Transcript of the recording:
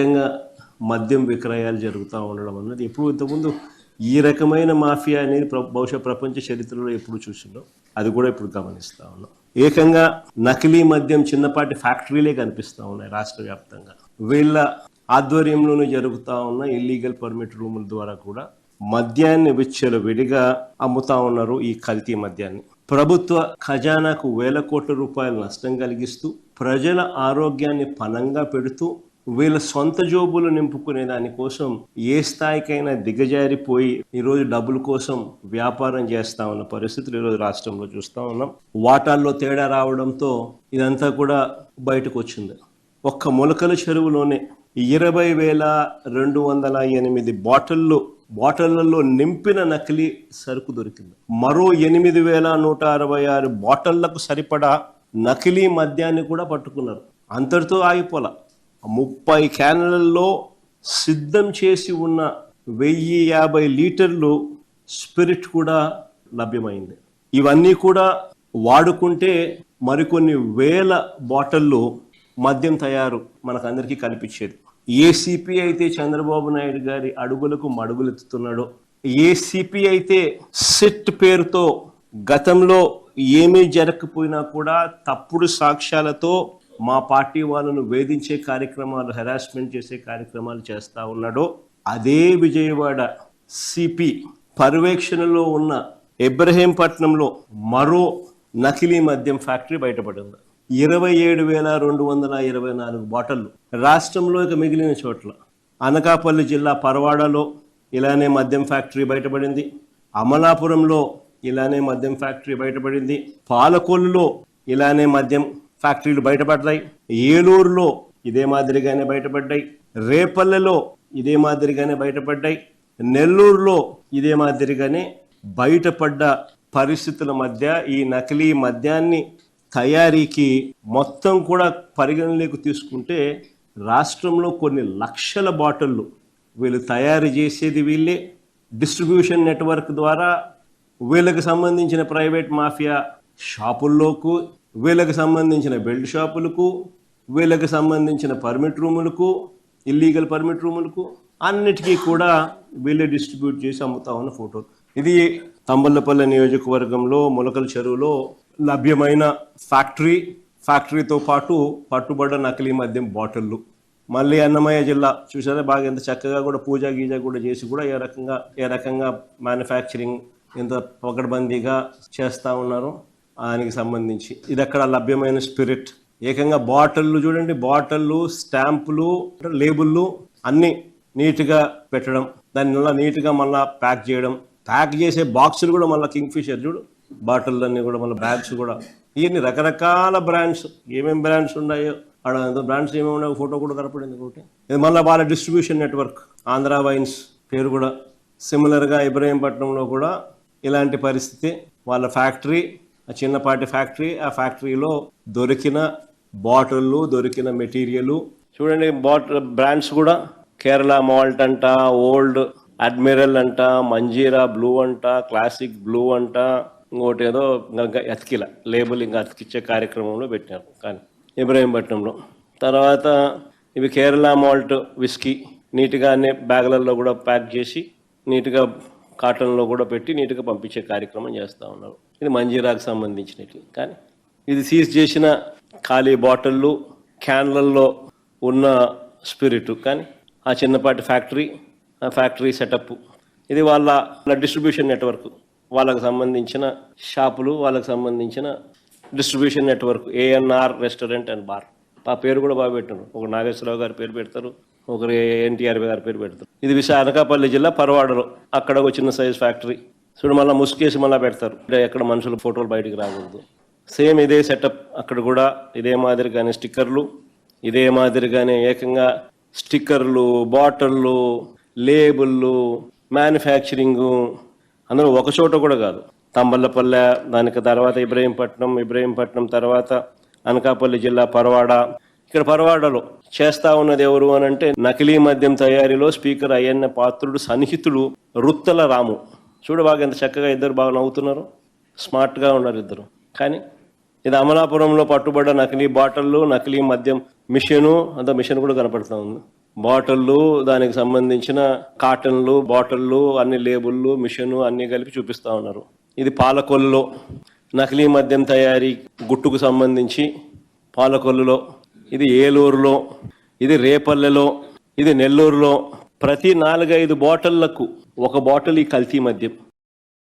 విధంగా మద్యం విక్రయాలు జరుగుతూ ఉండడం అన్నది ఎప్పుడు ఇంతకుముందు ఈ రకమైన మాఫియా అనేది బహుశా ప్రపంచ చరిత్రలో ఎప్పుడు చూసిందో అది కూడా ఇప్పుడు గమనిస్తూ ఉన్నాం. ఏకంగా నకిలీ మద్యం చిన్నపాటి ఫ్యాక్టరీలే కనిపిస్తా ఉన్నాయి రాష్ట్ర వ్యాప్తంగా. వీళ్ళ ఆధ్వర్యంలోనూ జరుగుతూ ఉన్న ఇల్లీగల్ పర్మిట్ రూముల ద్వారా కూడా మద్యాన్ని విచ్చలు విడిగా అమ్ముతా ఉన్నారు ఈ కల్తీ మద్యాన్ని. ప్రభుత్వ ఖజానాకు వేల కోట్ల రూపాయల నష్టం కలిగిస్తూ ప్రజల ఆరోగ్యాన్ని పనంగా పెడుతూ వీళ్ళ సొంత జోబులు నింపుకునే దానికోసం ఏ స్థాయికైనా దిగజారిపోయి ఈరోజు డబ్బుల కోసం వ్యాపారం చేస్తా ఉన్న పరిస్థితులు ఈరోజు రాష్ట్రంలో చూస్తా ఉన్నాం. వాటాల్లో తేడా రావడంతో ఇదంతా కూడా బయటకు వచ్చింది. ఒక్క మొలకల చెరువులోనే ఇరవై వేల రెండు వందల ఎనిమిది బాటిల్లు బాటిళ్ళలో నింపిన నకిలీ సరుకు దొరికింది. మరో ఎనిమిది వేల నూట అరవై ఆరు బాటిళ్ళకు సరిపడా నకిలీ మద్యాన్ని కూడా పట్టుకున్నారు. అంతటితో ఆగిపోలా. ముప్పై క్యాన్లలో సిద్ధం చేసి ఉన్న వెయ్యి యాభై లీటర్లు స్పిరిట్ కూడా లభ్యమైంది. ఇవన్నీ కూడా వాడుకుంటే మరికొన్ని వేల బాటిళ్ళు మద్యం తయారు మనకందరికీ కనిపించేది. ఏసీపీ అయితే చంద్రబాబు నాయుడు గారి అడుగులకు మడుగులెత్తుతున్నాడో ఏసీపీ అయితే సిట్ పేరుతో గతంలో ఏమీ జరగకపోయినా కూడా తప్పుడు సాక్ష్యాలతో మా పార్టీ వాళ్ళను వేధించే కార్యక్రమాలు హెరాస్మెంట్ చేసే కార్యక్రమాలు చేస్తూ ఉన్నాడో అదే విజయవాడ సిపి పర్యవేక్షణలో ఉన్న ఇబ్రహీంపట్నంలో మరో నకిలీ మద్యం ఫ్యాక్టరీ బయటపడింది ఇరవై ఏడు వేల రెండు వందల ఇరవై నాలుగు బాటళ్ళు రాష్ట్రంలో ఇక మిగిలిన చోట్ల. అనకాపల్లి జిల్లా పరవాడలో ఇలానే మద్యం ఫ్యాక్టరీ బయటపడింది. అమలాపురంలో ఇలానే మద్యం ఫ్యాక్టరీ బయటపడింది. పాలకొల్లులో ఇలానే మద్యం ఫ్యాక్టరీలు బయటపడ్డాయి. ఏలూరులో ఇదే మాదిరిగానే బయటపడ్డాయి. రేపల్లెలో ఇదే మాదిరిగానే బయటపడ్డాయి. నెల్లూరులో ఇదే మాదిరిగానే బయటపడ్డ పరిస్థితుల మధ్య ఈ నకిలీ మద్యాన్ని తయారీకి మొత్తం కూడా పరిగణలోకి తీసుకుంటే రాష్ట్రంలో కొన్ని లక్షల బాటిళ్ళు వీళ్ళు తయారు చేసేది వీళ్ళే. డిస్ట్రిబ్యూషన్ నెట్వర్క్ ద్వారా వీళ్ళకి సంబంధించిన ప్రైవేట్ మాఫియా షాపుల్లోకు వీళ్ళకి సంబంధించిన బెల్ట్ షాపులకు వీళ్ళకి సంబంధించిన పర్మిట్ రూములకు ఇల్లీగల్ పర్మిట్ రూములకు అన్నిటికీ కూడా వీళ్ళే డిస్ట్రిబ్యూట్ చేసి అమ్ముతా ఉన్న ఫోటో. ఇది తంబల్లపల్లి నియోజకవర్గంలో మొలకల చెరువులో లభ్యమైన ఫ్యాక్టరీ. ఫ్యాక్టరీతో పాటు పట్టుబడ్డ నకిలీ మద్యం బాటిళ్ళు. మళ్ళీ అన్నమయ్య జిల్లా చూసారా? బాగా ఎంత చక్కగా కూడా పూజ గీజ కూడా చేసి కూడా ఏ రకంగా ఏ రకంగా మ్యానుఫ్యాక్చరింగ్ ఎంత పకడ్బందీగా చేస్తూ ఉన్నారు. దానికి సంబంధించి. ఇది అక్కడ లభ్యమైన స్పిరిట్. ఏకంగా బాటిళ్ళు చూడండి బాటిళ్ళు స్టాంపులు లేబుళ్ళు అన్నీ నీట్గా పెట్టడం. దాన్ని మళ్ళీ నీట్గా మళ్ళీ ప్యాక్ చేయడం. ప్యాక్ చేసే బాక్సులు కూడా మళ్ళీ కింగ్ ఫిషర్ చూడు. బాటిల్ అన్నీ కూడా మళ్ళీ బ్యాగ్స్ కూడా. ఇవన్నీ రకరకాల బ్రాండ్స్. ఏమేమి బ్రాండ్స్ ఉన్నాయో అక్కడ బ్రాండ్స్ ఏమేమి ఉన్నాయో ఫోటో కూడా కనపడింది ఒకటి ఇది మళ్ళీ వాళ్ళ డిస్ట్రిబ్యూషన్ నెట్వర్క్. ఆంధ్ర వైన్స్ పేరు కూడా. సిమిలర్గా ఇబ్రహీంపట్నంలో కూడా ఇలాంటి పరిస్థితి. వాళ్ళ ఫ్యాక్టరీ చిన్నపాటి ఫ్యాక్టరీ ఆ ఫ్యాక్టరీలో దొరికిన బాటిళ్ళు దొరికిన మెటీరియల్. చూడండి బాటిల్ బ్రాండ్స్ కూడా. కేరళ మాల్ట్ అంట ఓల్డ్ అడ్మిరల్ అంట మంజీరా బ్లూ అంట క్లాసిక్ బ్లూ అంట. ఇంకోటి ఏదో ఇంకా అతికిల లేబుల్ ఇంకా అతికిచ్చే కార్యక్రమంలో పెట్టారు కానీ ఇబ్రాహీంపట్నంలో. తర్వాత ఇవి కేరళ మాల్ట్ విస్కీ. నీట్గా అన్ని బ్యాగులలో కూడా ప్యాక్ చేసి నీట్గా కాటన్లో కూడా పెట్టి నీట్గా పంపించే కార్యక్రమం చేస్తూ ఉన్నారు. ఇది మంజీరాకు సంబంధించినవి కానీ ఇది సీజ్ చేసిన ఖాళీ బాటిళ్ళు క్యాన్లల్లో ఉన్న స్పిరిట్ కానీ ఆ చిన్నపాటి ఫ్యాక్టరీ ఆ ఫ్యాక్టరీ సెటప్ ఇది వాళ్ళ డిస్ట్రిబ్యూషన్ నెట్వర్క్. వాళ్ళకు సంబంధించిన షాపులు వాళ్ళకి సంబంధించిన distribution network ANR restaurant and bar. ఆ పేరు కూడా బాగా పెట్టారు ఒక నాగేశ్వరరావు గారి పేరు పెడతారు. ఒకరు ఎన్టీఆర్ గారి పేరు పెడతారు. ఇది విశాఖ అనకాపల్లి జిల్లా పరవాడలో. అక్కడ ఒక చిన్న సైజ్ ఫ్యాక్టరీ. చూడు మళ్ళీ ముసుకేసి మళ్ళీ పెడతారు. ఎక్కడ మనుషులు ఫోటోలు బయటికి రాకూడదు. సేమ్ ఇదే సెటప్ అక్కడ కూడా ఇదే మాదిరిగానే స్టిక్కర్లు. ఇదే మాదిరిగానే ఏకంగా స్టిక్కర్లు బాటిళ్ళు లేబుళ్ళు మ్యానుఫ్యాక్చరింగు. అందరూ ఒక చోట కూడా కాదు. తంబల్లపల్లె దానికి తర్వాత ఇబ్రహీంపట్నం ఇబ్రహీంపట్నం తర్వాత అనకాపల్లి జిల్లా పరవాడ ఇక్కడ పరవాడలో చేస్తా ఉన్నది ఎవరు అని అంటే నకిలీ మద్యం తయారీలో స్పీకర్ అయ్యన్న పాత్రుడు సన్నిహితుడు రుత్తల రాము. చూడు బాగా ఎంత చక్కగా ఇద్దరు బాగా నవ్వుతున్నారు. స్మార్ట్గా ఉన్నారు ఇద్దరు. కానీ ఇది అమలాపురంలో పట్టుబడ్డ నకిలీ బాటిళ్ళు నకిలీ మద్యం మిషను అంత మిషన్ కూడా కనపడుతూ ఉంది. బాటిళ్ళు దానికి సంబంధించిన కాటన్లు బాటిళ్ళు అన్ని లేబుళ్ళు మిషను అన్నీ కలిపి చూపిస్తా ఉన్నారు. ఇది పాలకొల్లులో నకిలీ మద్యం తయారీ గుట్టుకు సంబంధించి పాలకొల్లులో ఇది ఏలూరులో ఇది రేపల్లెలో ఇది నెల్లూరులో. ప్రతి నాలుగైదు బాటిళ్ళకు ఒక బాటిల్ ఈ కల్తీ మద్యం.